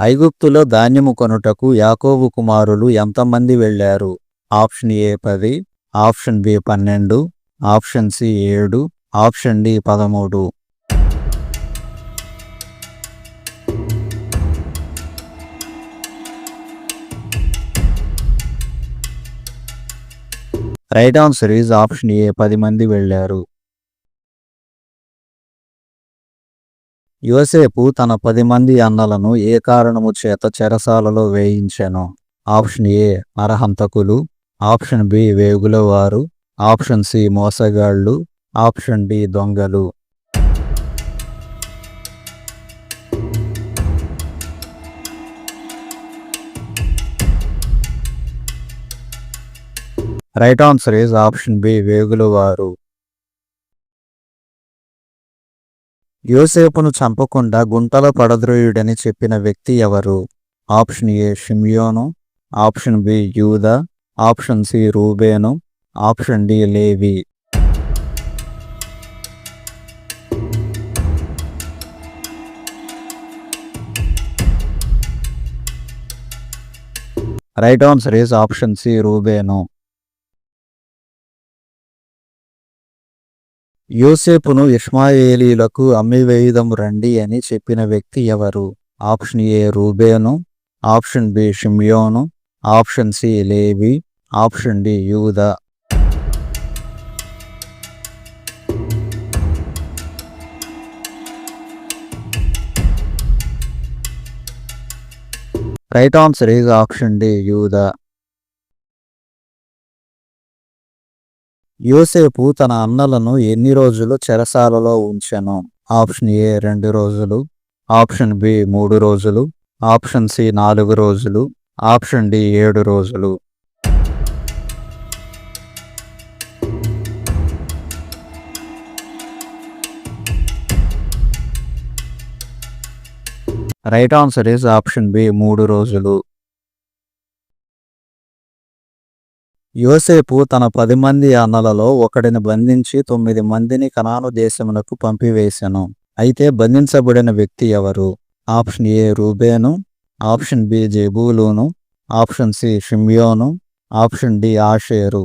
ఐగుప్తులో ధాన్యము కొనుటకు యాకోబు కుమారులు ఎంతమంది వెళ్ళారు? ఆప్షన్ ఏ పది ఆప్షన్ బి పన్నెండు ఆప్షన్ సి ఏడు ఆప్షన్ డి పదమూడు. Right answer is option A పది మంది వెళ్ళారు. యోసేపు తన పది మంది అన్నలను ఏ కారణము చేత చెరసాలలో వేయించెను? ఆప్షన్ ఏ నరహంతకులు. ఆప్షన్ బి వేగులవారు. ఆప్షన్ సి మోసగాళ్ళు. ఆప్షన్ డి దొంగలు. Right answer is option B వేగులవారు. యోసేపును చంపకుండా గుంటలో పడద్రోయుడని చెప్పిన వ్యక్తి ఎవరు? ఆప్షన్ ఏ షిమ్యోను ఆప్షన్ బి యూద option C Reuben option D Levi. Right answer is option C Reuben. యోసేపును ఇష్మాయేలీలకు అమ్మివేయుదం రండి అని చెప్పిన వ్యక్తి ఎవరు? Option A Reuben option B షిమ్యోను option C Levi option D యూదా. Right answer is option D యూదా. యోసేపు తన అన్నలను ఎన్ని రోజులు చెరసాలలో ఉంచెను? ఆప్షన్ ఏ రెండు రోజులు ఆప్షన్ బి మూడు రోజులు ఆప్షన్ సి నాలుగు రోజులు ఆప్షన్ డి ఏడు రోజులు. Right answer is option B మూడు రోజులు. యోసేపు తన పది మంది అన్నలలో ఒకడిని బంధించి తొమ్మిది మందిని కనాను దేశమునకు పంపివేశాను అయితే బంధించబడిన వ్యక్తి ఎవరు? Option A Reuben option B జెబూలును ఆప్షన్ సి షిమ్యోను option D Asher.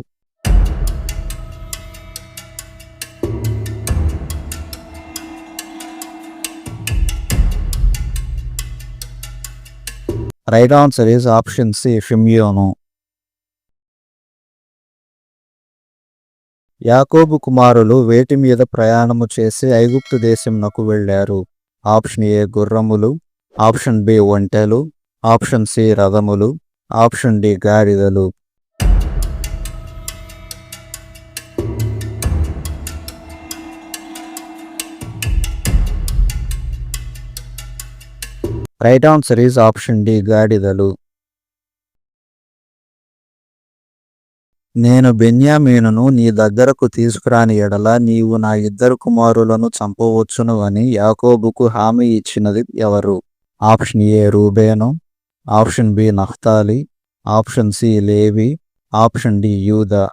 Right answer is option C షిమ్యోను. యాకోబు కుమారులు వేటి మీద ప్రయాణము చేసి ఐగుప్తు దేశంనకు వెళ్ళారు. ఆప్షన్ ఏ గుర్రములు ఆప్షన్ బి ఒంటెలు ఆప్షన్ సి రథములు ఆప్షన్ డి గాడిదలు. Right answer is option D గాడిదలు. నేను బెన్యామీనును నీ దగ్గరకు తీసుకురాని ఎడల నీవు నా ఇద్దరు కుమారులను చంపవచ్చును అని యాకోబుకు హామీ ఇచ్చినది ఎవరు? Option A Reuben option B నఖ్తాలి ఆప్షన్ సి లేవి ఆప్షన్ డి యూదా.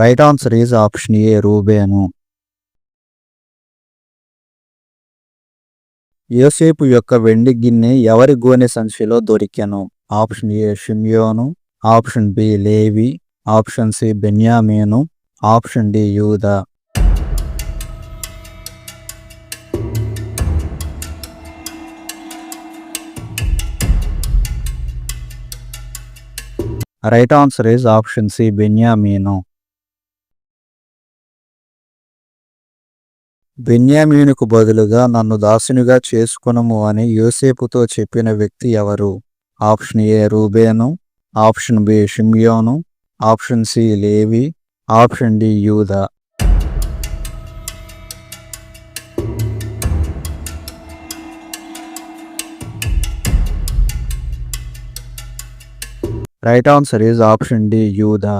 Right answer is option A Reuben. యోసేపు యొక్క వెండి గిన్నె ఎవరి గోనె సంచిలో దొరికెను? Option A షిమ్యోను option B Levi option C బెన్యామీను ఆప్షన్ డి యూదా. Right answer is option C బెన్యామీను. బెన్యామీనుకు బదులుగా నన్ను దాసునిగా చేసుకునము అని యోసేపుతో చెప్పిన వ్యక్తి ఎవరు? Option A Reuben option B షిమ్యోను option C Levi option D యూదా. Right answer is option D యూదా.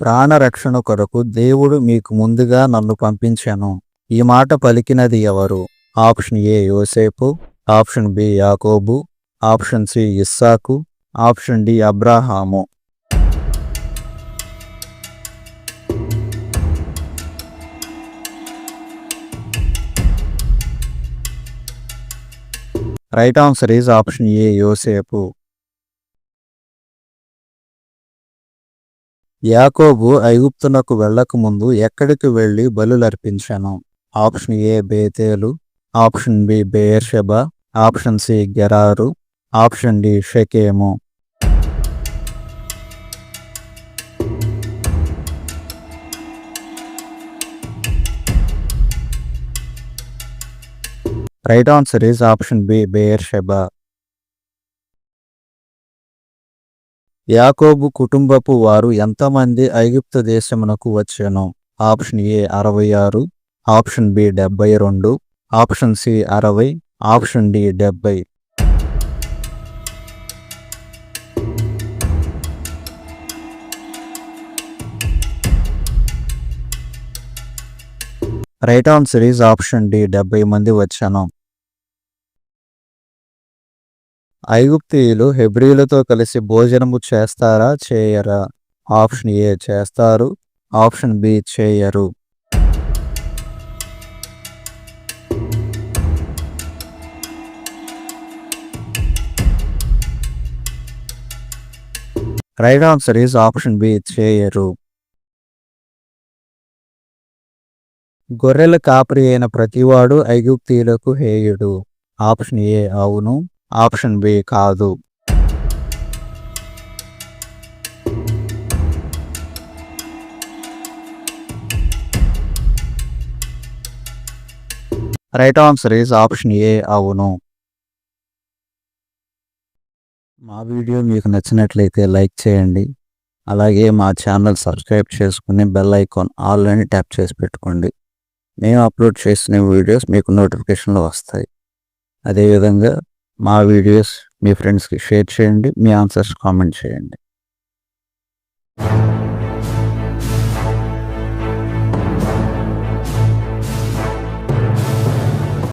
ప్రాణరక్షణ కొరకు దేవుడు మీకు ముందుగా నన్ను పంపించాను. ఈ మాట పలికినది ఎవరు? ఆప్షన్ ఏ యోసేపు ఆప్షన్ బి యాకోబు ఆప్షన్ సి ఇస్సాకు option D Abraham. Right answer is option A యోసేపు. యాకోబు ఐగుప్తునకు వెళ్ళకముందు ఎక్కడికి వెళ్ళి బలులర్పించాను? ఆప్షన్ ఏ బేతేలు ఆప్షన్ బి బేర్షెబ ఆప్షన్ సి గెరారు option D షకేము. Right answer is option B బేర్షెబ యాకోబు కుటుంబపు వారు ఎంతమంది ఐగుప్తు దేశమునకు వచ్చాను? ఆప్షన్ ఏ అరవై ఆరు ఆప్షన్ బి డెబ్బై రెండు ఆప్షన్ సి అరవై ఆప్షన్ డి డెబ్బై. Right answer is option D డెబ్బై మంది వచ్చాను? ఐగుప్తియులు హెబ్రియులతో కలిసి భోజనము చేస్తారా? చేయరా. ఆప్షన్ ఏ చేస్తారు. ఆప్షన్ బి చేయరు. Right answer is option B చేయరు. గొర్రెల కాపరి అయిన ప్రతివాడు ఐగుప్తీయులకు హేయుడు. ఆప్షన్ ఏ అవును. ఆప్షన్ బి కాదు. Right answer is option A అవును. మా వీడియో మీకు నచ్చినట్లయితే లైక్ చేయండి. అలాగే మా ఛానల్ సబ్స్క్రైబ్ చేసుకుని బెల్ ఐకాన్ ఆల్ అని ట్యాప్ చేసి పెట్టుకోండి. మేము అప్లోడ్ చేసిన వీడియోస్ మీకు నోటిఫికేషన్లో వస్తాయి. అదేవిధంగా మా వీడియోస్ మీ ఫ్రెండ్స్కి షేర్ చేయండి మీ ఆన్సర్స్ కామెంట్ చేయండి.